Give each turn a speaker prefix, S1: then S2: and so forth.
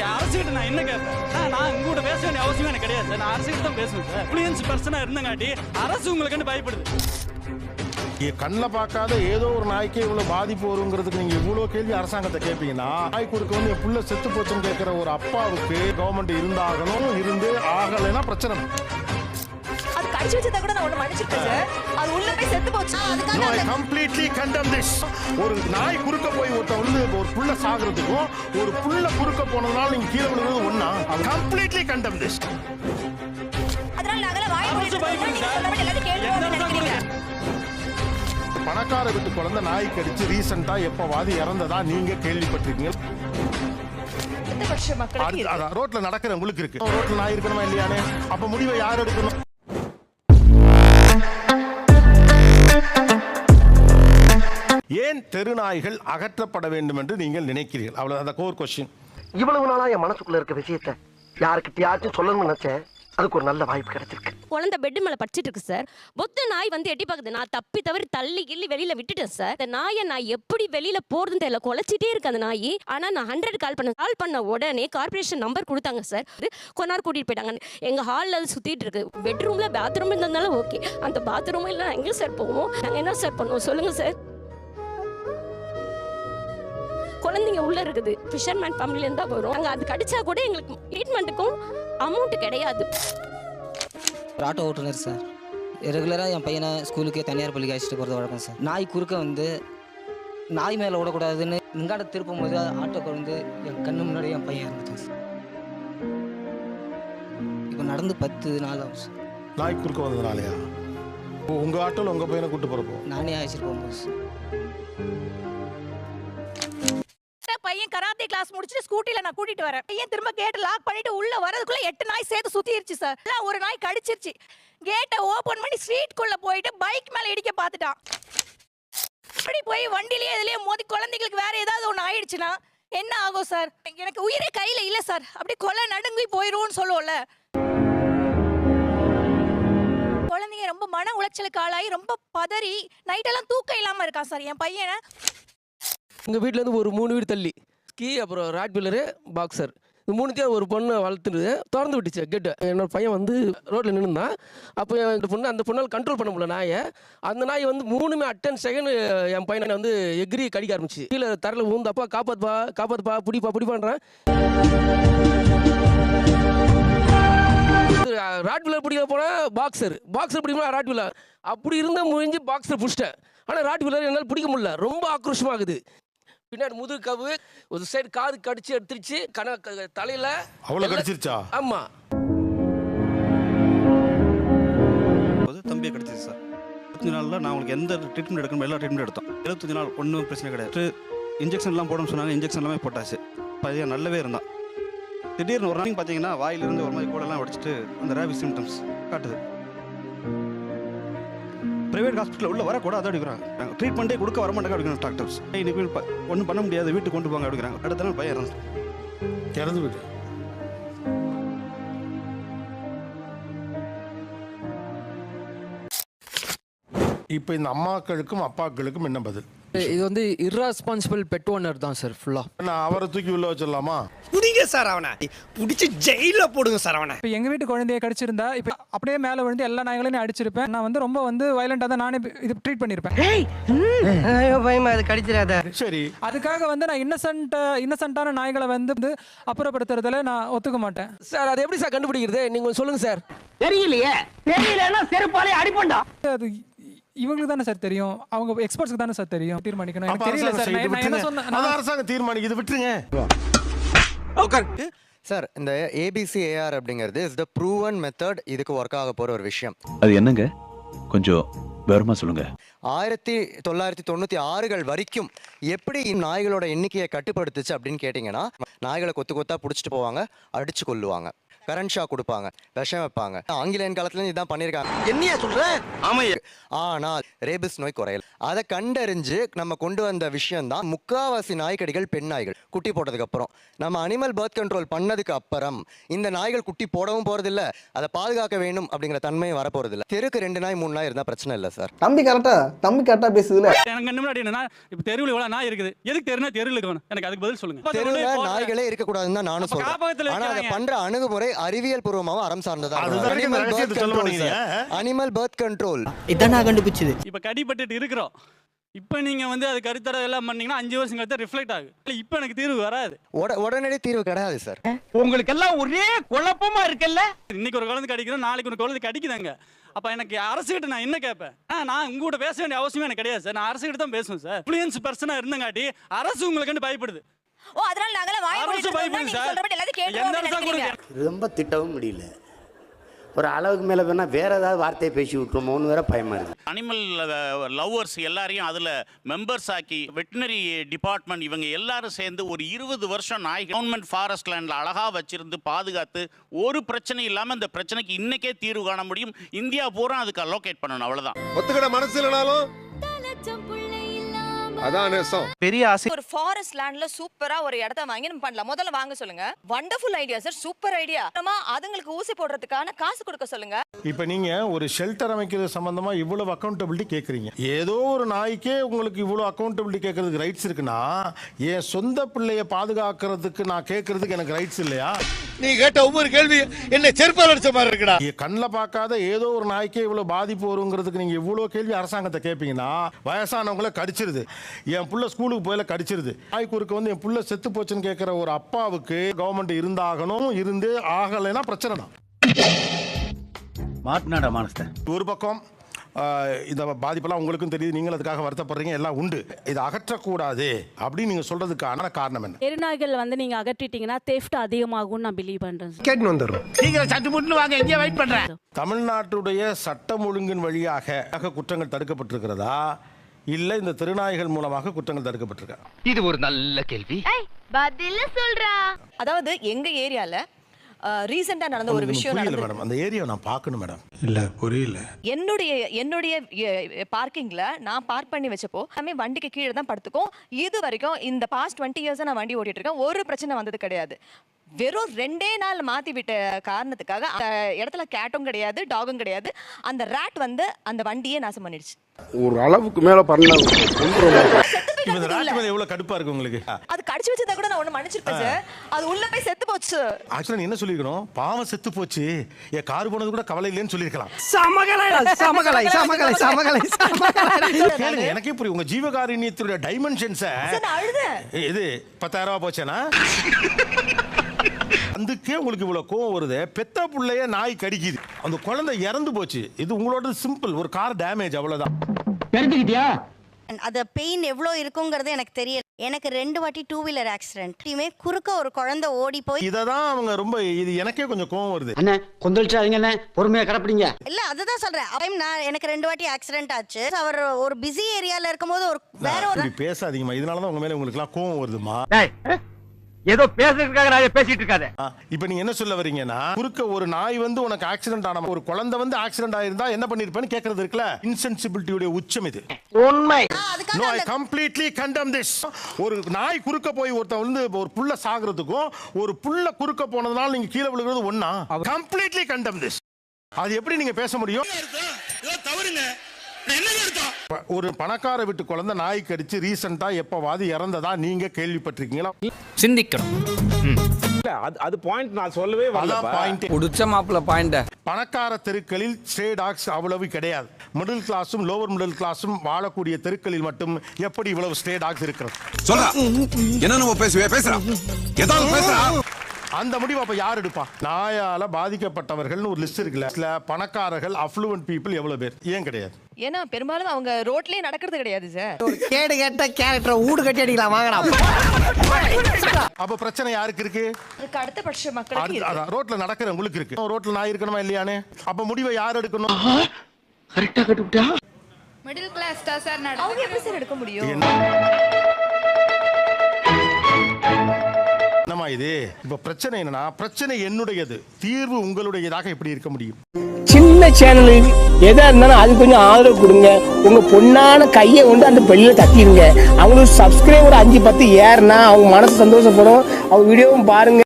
S1: அரசுகிட்ட நான் என்ன கேட்பேன்? நான் நான் பேச வேண்டிய அவசியம் எனக்கு கிடையாது சார். நான் அரசுகிட்ட தான் பேசுவேன் சார். பிளியன்ஸ் பர்சனாக இருந்தங்காட்டி அரசு உங்களுக்குன்னு பயப்படுது.
S2: கண்ணில் பார்க்காத ஏதோ ஒரு நாய்க்கே இவ்வளவு பாதிப்பு வருங்கிறதுக்கு நீங்க இவ்வளவு கேள்வி அரசாங்கத்தை கேட்பீங்கன்னா நாய் குறுக்க வந்து என் புள்ள செத்து போச்சுன்னு கேட்கிற ஒரு அப்பாவுக்கு கவர்மெண்ட் இருந்தாகணும் இருந்து ஆகலைன்னா பிரச்சனை.
S3: அது கடிச்சு வச்சதா கூட நான் ஒண்ணு மன்னிச்சிருக்கேன் சார் அது உள்ள போய் செத்து போச்சு.
S2: No, I completely condemn this. ஒரு நாய் குறுக்க போய் ஒருத்த வந்து ஒரு புள்ள சாகுறதுக்கும் ஒரு புள்ள குறுக்க போனதுனால நீங்க கீழே விழுகிறது ஒண்ணா? கம்ப்ளீட்லி கண்டம் திஸ்
S3: அதனால நாங்களாம் வாய்
S2: பணக்கார வீட்டு குழந்தை நாய் கடிச்சு ரீசெண்டா எப்பவாது இறந்ததா நீங்க கேள்விப்பட்டிருக்கீங்க? ரோட்ல நடக்கிறவங்களுக்கு இருக்கு. ரோட்ல நாய் இருக்கணுமா இல்லையானே? அப்ப முடிவை யார் எடுக்கணும்? ஏன் தெருநாய்கள் அகற்றப்பட வேண்டும் என்று நீங்கள் நினைக்கிறீர்கள்? அவ்வளவு அந்த கோர் கொஸ்டின்
S4: இவ்வளவு நாளா என் மனசுக்குள்ள இருக்க விஷயத்த யாருக்கிட்டயாச்சும் சொல்லணும்னு நினைச்சேன். அதுக்கு ஒரு நல்ல வாய்ப்பு கிடைச்சிருக்கு.
S5: குழந்தை பெட் மேல படிச்சிட்டு இருக்கு சார் பொத்த நாய் வந்து எட்டி பாக்குது நான் தப்பி தவறி தள்ளி கிள்ளி வெளியில விட்டுட்டேன் சார் இந்த நாயை நான் எப்படி வெளியில போறதுன்னு தெரியல. குலைச்சிட்டே இருக்கு அந்த நாய். ஆனா நான் ஹண்ட்ரட் கால் பண்ண கால் பண்ண உடனே கார்பரேஷன் நம்பர் கொடுத்தாங்க சார் கொஞ்ச நேரம் கூட்டிட்டு போயிட்டாங்க. எங்க ஹால்ல அது சுத்திட்டு இருக்கு. பெட்ரூம்ல பாத்ரூம் இருந்தாலும் ஓகே அந்த பாத்ரூம் இல்ல எங்க சார் போவோம்? நாங்க என்ன சார் பண்ணுவோம்? சொல்லுங்க சார் குழந்தைங்க உள்ள இருக்குது. ஃபிஷர்மேன் ஃபேமிலில இருந்தா வரும் அங்க அது கடிச்சா கூட எங்களுக்கு ட்ரீட்மெண்ட்டுக்கும் அமௌண்ட் கிடையாது.
S6: ஒரு ஆட்டோ ஓட்டுநர் சார் ரெகுலராக என் பையனை ஸ்கூலுக்கே தனியார் பள்ளிக்கு அழைச்சிட்டு போகிறது வழக்கம் சார் நாய் குறுக்க வந்து நாய் மேலே விடக்கூடாதுன்னு இங்காட திருப்பும் போது ஆட்டோக்கு வந்து என் கண்ணு முன்னாடி என் பையன் இறந்துட்டான் சார் இப்போ நடந்து பத்து நாள் ஆகும் சார்
S2: நாய் குறுக்க வந்ததுனாலயா? உ- உங்க ஆட்டோல உங்க பையனை கூட்டு போறப்போ?
S6: நானே அழைச்சிட்டு போகும்போது சார்
S3: கராத்தே கிளாஸ் முடிச்சுட்டு ஸ்கூட்டில நான் கூட்டிட்டு வரேன். ஏன் திரும்ப கேட் லாக் பண்ணிட்டு உள்ள வரதுக்குள்ள எட்டு நாய் சேர்த்து சுத்திருச்சு சார் ஒரு நாய் கடிச்சிருச்சு. கேட்டை ஓபன் பண்ணி ஸ்ட்ரீட் குள்ள போயிட்டு பைக் மேல இடிக்க பார்த்துட்டான். அப்படி போய் வண்டிலேயே இதுலயே மோதி குழந்தைகளுக்கு வேற ஏதாவது ஒண்ணு ஆயிடுச்சுன்னா என்ன ஆகும் சார் எனக்கு உயிரே கையில இல்ல சார் அப்படி கொலை நடுங்கி போயிரும்னு சொல்லுவோம்ல. குழந்தைங்க ரொம்ப மன உளைச்சலுக்கு ஆளாகி ரொம்ப பதறி நைட்டெல்லாம் தூக்கம் இல்லாமல் இருக்கான் சார் என் பையனை
S7: எங்கள் வீட்டிலேருந்து ஒரு மூணு வீடு தள்ளி. ஸ்கீ அப்புறம் ராட் பாக்ஸர். இது மூணுத்தையும் ஒரு பொண்ணு வளர்த்துட்டு திறந்து விட்டுச்சு கேட்டு என்னோட பையன் வந்து ரோட்டில் நின்றுந்தான் அப்போ இந்த பொண்ணு அந்த பொண்ணால் கண்ட்ரோல் பண்ண முடியல நாயை. அந்த நாய் வந்து மூணுமே அட்டன் செகண்ட் என் பையனை வந்து எகிரி கடிக்க ஆரம்பிச்சு. கீழே தரையில் ஊந்தப்பா காப்பாத்துப்பா காப்பாத்துப்பா பிடிப்பா பிடிப்பான்றான் ராட் வில்லர் பிடிக்க போனால் பாக்ஸர். பாக்ஸர் பிடிக்கணும் ராட் வில்லர் அப்படி இருந்த முடிஞ்சு பாக்ஸர் பிடிச்சிட்டேன். ஆனால் ராட் வில்லர் என்னால் பிடிக்க முடியல. ரொம்ப ஆக்ரோஷமாகுது. பின்னாடி முதுகு கவு ஒரு சைடு காது கடிச்சு எடுத்துருச்சு கண க- தலையில.
S2: அவ்வளவு
S7: எல்லாம்-
S2: கடிச்சிருச்சா?
S7: ஆமா.
S8: போது தம்பியை கிடச்சிது சார். இருபத்தஞ்சு நாளில் நான் உங்களுக்கு எந்த ட்ரீட்மெண்ட் எடுக்கணும் எல்லா ட்ரீட்மெண்ட் எடுத்தோம். இருபத்தஞ்சு நாள் ஒன்றும் பிரச்சனை கிடையாது. இன்ஜெக்ஷன்லாம் போடணும்னு சொன்னாங்க இன்ஜெக்ஷன் எல்லாமே போட்டாச்சு. பையன் நல்லாவே இருந்தான் திடீர்னு ஒரு நாளைக்கு பார்த்தீங்கன்னா வாயிலிருந்து ஒரு மாதிரி கூடலாம் வடிச்சிட்டு அந்த ரேபிஸ் சிம்டம்ஸ் காட்டுது. பிரைவேட் ஹாஸ்பிட்டல் உள்ள வரக்கூடாது அப்படிங்கிறாங்க. ட்ரீட்மெண்ட்டே கொடுக்க வர மாட்டாங்க அப்படிங்கிற டாக்டர்ஸ் இன்னைக்கு ஒன்றும் பண்ண முடியாது வீட்டுக்கு கொண்டு போங்க அப்படிங்கிறாங்க. அடுத்த நாள் பையன் இறந்து
S2: இறந்து இப்போ இந்த அம்மாக்களுக்கும் அப்பாக்களுக்கும் என்ன பதில்?
S9: இது வந்து இர்ரெஸ்பான்சிபிள் பெட் ஓனர் தான் சார் ஃபுல்லா
S2: நான் அவரை தூக்கி உள்ள வச்சிடலாமா?
S10: புடிங்க சார் அவனை. புடிச்சு ஜெயில போடுங்க சார் அவனை.
S11: இப்போ எங்கள் வீட்டு குழந்தைய கடிச்சிருந்தா இப்போ அப்படியே மேலே விழுந்து எல்லா நாய்களையும் அடிச்சிருப்பேன். நான் வந்து ரொம்ப வந்து வயலண்டாக தான் நானே இது ட்ரீட் பண்ணியிருப்பேன்
S4: பயமா அது கடிச்சிடாத.
S2: சரி.
S11: அதுக்காக வந்து நான் இன்னசென்ட் இன்னசென்ட்டான நாய்களை வந்து வந்து அப்புறப்படுத்துறதுல நான் ஒத்துக்க மாட்டேன்.
S7: சார் அதை எப்படி சார் கண்டுபிடிக்கிறது? நீங்க சொல்லுங்க சார்
S4: தெரியலையே. தெரியலன்னா செருப்பாலே அடிப்பண்டா.
S11: அது இவங்களுக்கு தானே சார் தெரியும்? அவங்க எக்ஸ்பர்ட்ஸ்க்கு தானே சார் தெரியும்? தீர்மானிக்கணும். எனக்கு தெரியல சார் நான் என்ன. சொன்னேன்
S2: அரசாங்கம் தீர்மானிக்குது. விட்டுருங்க.
S12: சார் இந்த ஏபிசி ஏஆர் அப்படிங்கிறது இஸ் த ப்ரூவன் மெத்தட் இதுக்கு ஒர்க் ஆக போற ஒரு விஷயம்.
S13: அது என்னங்க? கொஞ்சம் விவரமா சொல்லுங்க.
S12: ஆயிரத்தி தொள்ளாயிரத்தி தொண்ணூத்தி ஆறுகள் வரைக்கும் எப்படி நாய்களோட எண்ணிக்கையை கட்டுப்படுத்துச்சு அப்படின்னு கேட்டிங்கன்னா நாய்களை கொத்து கொத்தா பிடிச்சிட்டு போவாங்க அடிச்சு கொல்லுவாங்க. கரண்ட் ஷாக் கொடுப்பாங்க விஷம் வைப்பாங்க ஆங்கிலேயன் காலத்துல இதான் பண்ணியிருக்காங்க.
S4: என்னையா சொல்ற?
S12: ஆமா ஆனால் ரேபிஸ் நோய் குறையல. அதை கண்டறிஞ்சு நம்ம கொண்டு வந்த விஷயம் தான் முக்காவாசி நாய்க்கடிகள் பெண் நாய்கள். குட்டி போட்டதுக்கு அப்புறம். நம்ம அனிமல் பர்த் கண்ட்ரோல் பண்ணதுக்கு அப்புறம் இந்த நாய்கள் குட்டி போடவும் போறதில்ல. அதை பாதுகாக்க வேண்டும் அப்படிங்கிற தன்மையும் வரப்போறது இல்ல தெருக்கு ரெண்டு நாய் மூணு நாய் இருந்தா பிரச்சனை இல்லை சார்.
S14: தம்பி கரெக்டா தம்பி கரெக்டா பேசுதுல.
S1: எனக்கு முன்னாடி என்னன்னா இப்ப தெருவில் இவ்வளவு நாய் இருக்குது. எதுக்கு தெருனா தெருவில் இருக்கணும். எனக்கு அதுக்கு பதில் சொல்லுங்க.
S12: தெருவுல நாய்களே இருக்கக்கூடாதுன்னு தான் நானும் சொல்றேன். ஆனா அதை. பண்ற அணுகுமுறை அறிவியல் பூர்வமாவும் அறம் சார்ந்ததா. அனிமல் பர்த் கண்ட்ரோல்
S14: இதான் நான் கண்டுபிடிச்சது.
S1: இப்ப கடிபட்டுட்டு இருக்கிறோம். இப்ப நீங்க வந்து அது கருத்தடை எல்லாம் பண்ணீங்கன்னா அஞ்சு வருஷம் கழித்து ரிஃப்ளெக்ட் ஆகும். இல்ல இப்ப எனக்கு தீர்வு வராது.
S12: உட- உடனடி தீர்வு கிடையாது சார்
S1: உங்களுக்கு எல்லாம் ஒரே குழப்பமா இருக்குல்ல? இன்னைக்கு ஒரு குழந்தை கடிக்கிறோம் நாளைக்கு ஒரு குழந்தை கடிக்குதாங்க. அப்ப எனக்கு அரசுகிட்ட நான் என்ன கேட்பேன்? நான் உங்க கூட பேச வேண்டிய அவசியம் எனக்கு கிடையாது சார் நான் அரசுகிட்ட தான் பேசுவேன் சார் இன்ஃபுளுயன்ஸ் பர்சனா இருந்தங்காட்டி அரசு உங்களுக்கு பயப்படுது.
S3: ஓ அதனால நாங்கள வாய்
S1: அரசு பயப்படுது சார்
S15: ரொம்ப திட்டவும் முடியல. ஒரு அளவுக்கு மேலே வேணால் வேற ஏதாவது வார்த்தையை பேசி விட்டுருமோன்னு வேற பயமா இருக்கு.
S16: அனிமல் லவ்வர்ஸ் எல்லாரையும் அதில் மெம்பர்ஸ் ஆக்கி வெட்டினரி டிபார்ட்மெண்ட் இவங்க எல்லாரும் சேர்ந்து ஒரு இருபது வருஷம் நாய் கவர்மெண்ட் ஃபாரஸ்ட் லேண்டில் அழகாக வச்சிருந்து பாதுகாத்து ஒரு பிரச்சனை இல்லாமல் இந்த பிரச்சனைக்கு இன்னைக்கே தீர்வு காண முடியும். இந்தியா பூரா அதுக்கு அலோகேட் பண்ணணும் அவ்வளோதான்
S17: ஒத்துக்கிட மனசு இல்லைனாலும் அதான் நேசம்.
S16: பெரிய ஆசை.
S3: ஒரு ஃபாரஸ்ட் லேண்ட்ல சூப்பரா ஒரு இடத்த வாங்கி நம்ம பண்ணலாம். முதல்ல வாங்க சொல்லுங்க. Wonderful idea sir super idea நம்ம அதுங்களுக்கு ஊசி போடுறதுக்கான காசு கொடுக்க சொல்லுங்க.
S2: இப்ப நீங்க ஒரு ஷெல்டர் அமைக்கிறது சம்பந்தமா இவ்வளவு அக்கௌண்டபிலிட்டி கேக்குறீங்க. ஏதோ ஒரு நாய்க்கே உங்களுக்கு இவ்வளவு அக்கௌண்டபிலிட்டி கேட்கறதுக்கு ரைட்ஸ் இருக்குன்னா என் சொந்த பிள்ளைய பாதுகாக்கிறதுக்கு நான் கேட்கறதுக்கு எனக்கு ரைட்ஸ் இல்லையா?
S17: நீ கேட்ட ஒவ்வொரு கேள்வி என்ன செருப்பால் அடிச்ச மாதிரி இருக்குடா.
S2: கண்ணில் பார்க்காத ஏதோ ஒரு நாய்க்கே இவ்வளவு பாதிப்பு வருங்கிறதுக்கு நீங்க இவ்வளவு கேள்வி அரசாங்கத்தை கேட்பீங்கன்னா வயசானவங்கள கடிச்சிருது. என் புள்ள ஸ்கூலுக்கு போயில கடிச்சிருது. நாய் குறுக்க வந்து என் புள்ள செத்து போச்சுன்னு கேட்கிற ஒரு அப்பாவுக்கு கவர்மெண்ட் இருந்தாகணும் இருந்து ஆகலைன்னா பிரச்சனை தான்
S18: மாட்டினாடா மானஸ்த
S2: ஒரு பக்கம் இந்த பாதிப்பெல்லாம் உங்களுக்கும் தெரியுது நீங்கள் அதுக்காக வருத்தப்படுறீங்க எல்லாம் உண்டு. இதை அகற்றக்கூடாது அப்படின்னு நீங்க சொல்றதுக்கான காரணம் என்ன?
S19: தெருநாய்கள் வந்து நீங்க அகற்றிட்டீங்கன்னா தெஃப்ட் அதிகமாகும்னு நான் பிலீவ் பண்றேன் சார்.
S2: கேட்டு வந்துடுறோம்.
S18: சீக்கிரம் சட்டு முட்டுன்னு வாங்க எங்கேயே வெயிட் பண்றேன்.
S2: தமிழ்நாட்டுடைய சட்டம் ஒழுங்கின் வழியாக குற்றங்கள் தடுக்கப்பட்டிருக்கிறதா? இல்ல இந்த திருநாய்கள் மூலமாக குற்றங்கள் தடுக்கப்பட்டிருக்கா?
S4: இது ஒரு நல்ல கேள்வி.
S3: பதில சொல்றா. அதாவது எங்க ஏரியால ரீசெண்டா நடந்த ஒரு விஷயம் நடந்தது.
S2: மேடம். அந்த ஏரியாவை நான் பார்க்கணும் மேடம்.
S18: இல்ல புரியல.
S3: என்னுடைய என்னுடைய பார்க்கிங்ல நான் பார்க் பண்ணி வச்சப்போ எல்லாமே வண்டிக்கு கீழே தான் படுத்துக்கும். இது வரைக்கும் இந்த பாஸ்ட் டுவெண்ட்டி இயர்ஸா நான் வண்டி ஓட்டிட்டு இருக்கேன் ஒரு பிரச்சனை வந்தது கிடையாது. வெறும் ரெண்டே நாள் மாத்தி விட்ட காரணத்துக்காக அந்த இடத்துல கேட்டும் கிடையாது டாகும் கிடையாது. அந்த ரேட் வந்து அந்த வண்டியே நாசம் பண்ணிடுச்சு.
S17: ஒரு அளவுக்கு மேல பண்ண
S2: இந்த எவ்வளவு கடுப்பா இருக்கு உங்களுக்கு?
S3: அது கடிச்சு வச்சதா கூட நான் ஒண்ணு மன்னிச்சிருப்பேன் சார். அது உள்ள போய் செத்து போச்சு.
S2: ஆக்சுவலா நீ என்ன சொல்லிருக்கணும் பாவம் செத்து போச்சு. என் கார் போனது கூட கவலை இல்லைன்னு சொல்லிருக்கலாம்
S14: சமகலை சமகலை சமகலை சமகலை
S2: கேளுங்க எனக்கே புரியும். உங்க ஜீவகாருண்யத்துடைய டைமென்ஷன்ஸ இது பத்தாயிரம் ரூபாய் போச்சேனா? அதுக்கே உங்களுக்கு இவ்வளவு கோவம் வருது? பெத்த புள்ளைய நாய் கடிக்குது. அந்த குழந்தை இறந்து போச்சு. இது உங்களோட சிம்பிள் ஒரு கார் டேமேஜ் அவ்வளவுதான்.
S20: தெரிஞ்சுக்கிட்டியா? அது பெயின் எவ்வளோ இருக்குங்கிறது எனக்கு தெரியல. எனக்கு ரெண்டு வாட்டி டூ வீலர் ஆக்சிடென்ட் இனிமே குறுக்க ஒரு குழந்தை ஓடி போய்
S2: இதை தான் அவங்க ரொம்ப இது எனக்கே கொஞ்சம் கோவம் வருது.
S18: அண்ணே கொந்தளிச்சாதீங்க அண்ணே. பொறுமையா கடப்பிடிங்க.
S20: இல்ல அதுதான் சொல்றேன். டைம் நான் எனக்கு ரெண்டு வாட்டி ஆக்சிடென்ட் ஆச்சு. அவர் ஒரு பிஸி ஏரியால இருக்கும்போது ஒரு வேற ஒரு
S2: பேசாதீங்கம்மா. இதனால தான் உங்க மேல உங்களுக்கு எல்லாம் கோவம் வருதுமா
S18: ஏதோ பேசுறதுக்காக நான் பேசிட்டு இருக்காத.
S2: இப்போ நீங்க என்ன சொல்ல வரீங்கன்னா குறுக்க ஒரு நாய் வந்து உனக்கு ஆக்சிடென்ட் ஆன ஒரு குழந்தை வந்து ஆக்சிடென்ட் ஆயிருந்தா என்ன பண்ணிருப்பேன்னு கேக்குறது இருக்குல்ல? இன்சென்சிபிலிட்டியுடைய உச்சம் இது.
S4: உண்மை.
S2: No I completely condemn this ஒரு நாய் குறுக்க போய் ஒருத்தன் வந்து ஒரு புள்ள சாகுறதுக்கும் ஒரு புள்ள குறுக்க போனதுனால நீங்க கீழே விழுகிறது ஒண்ணா? கம்ப்ளீட்லி கண்டம் திஸ் அது எப்படி நீங்க பேச முடியும்?
S17: தவறுங்க.
S2: ஒரு பணக்கார வீட்டு குழந்தை நாய் கடிச்சு ரீசெண்டா எப்பவாது இறந்ததா நீங்க கேள்விப்பட்டிருக்கீங்களா?
S9: சிந்திக்கணும்.
S17: இல்ல அது பாயிண்ட் நான் சொல்லவே
S2: அதான் பாயிண்ட்
S9: உடிச்ச மாப்பிள்ள பாயிண்ட
S2: பணக்கார தெருக்களில் ஸ்ட்ரே டாக்ஸ் அவ்வளவு கிடையாது. மிடில் கிளாஸும் லோவர் மிடில் கிளாஸும் வாழக்கூடிய தெருக்களில் மட்டும் எப்படி இவ்வளவு ஸ்ட்ரே டாக்ஸ் இருக்கிறது?
S17: சொல்றா. என்ன நம்ம பேசுவே? பேசுறா. ஏதாவது பேசுறா.
S2: அந்த முடிவு அப்ப யார் எடுப்பா? நாயால பாதிக்கப்பட்டவர்கள்னு ஒரு லிஸ்ட் இருக்குல்ல இதுல பணக்காரர்கள் அஃப்ளூவன்ட் பீப்புள் எவ்வளவு பேர்? ஏன் கிடையாது?
S3: ஏன்னா பெரும்பாலும் அவங்க ரோட்லயே நடக்கிறது கிடையாது சார்.
S14: கேடு கேட்ட கேரக்டரை ஊடு கட்டி அடிக்கலாம் வாங்கடா.
S2: அப்ப பிரச்சனை யாருக்கு இருக்கு?
S3: அதுக்கு அடுத்த பட்ச மக்களுக்கு இருக்கு.
S2: அதான், ரோட்ல நடக்கிற உங்களுக்கு இருக்கு. ரோட்ல நாய் இருக்கணுமா இல்லையானு அப்ப முடிவை யார் எடுக்கணும்?
S4: கரெக்டா கட்டுப்பிட்டா
S3: மிடில் கிளாஸ் தான் சார் அவங்க எப்படி சார் எடுக்க முடியும்?
S2: இது இப்ப பிரச்சனை என்னன்னா பிரச்சனை என்னுடையது. தீர்வு உங்களுடையதாக எப்படி இருக்க முடியும்?
S18: சின்ன சேனலுக்கு எதா இருந்தாலும் அது கொஞ்சம் ஆதரவு கொடுங்க. உங்க பொண்ணான கையை கொண்டு அந்த பெல்லில தட்டிடுங்க அவங்களுக்கு சப்ஸ்கிரைபர் அஞ்சு பத்து ஏறுனா அவங்க மனசு சந்தோஷப்படும். அவங்க வீடியோவும் பாருங்க.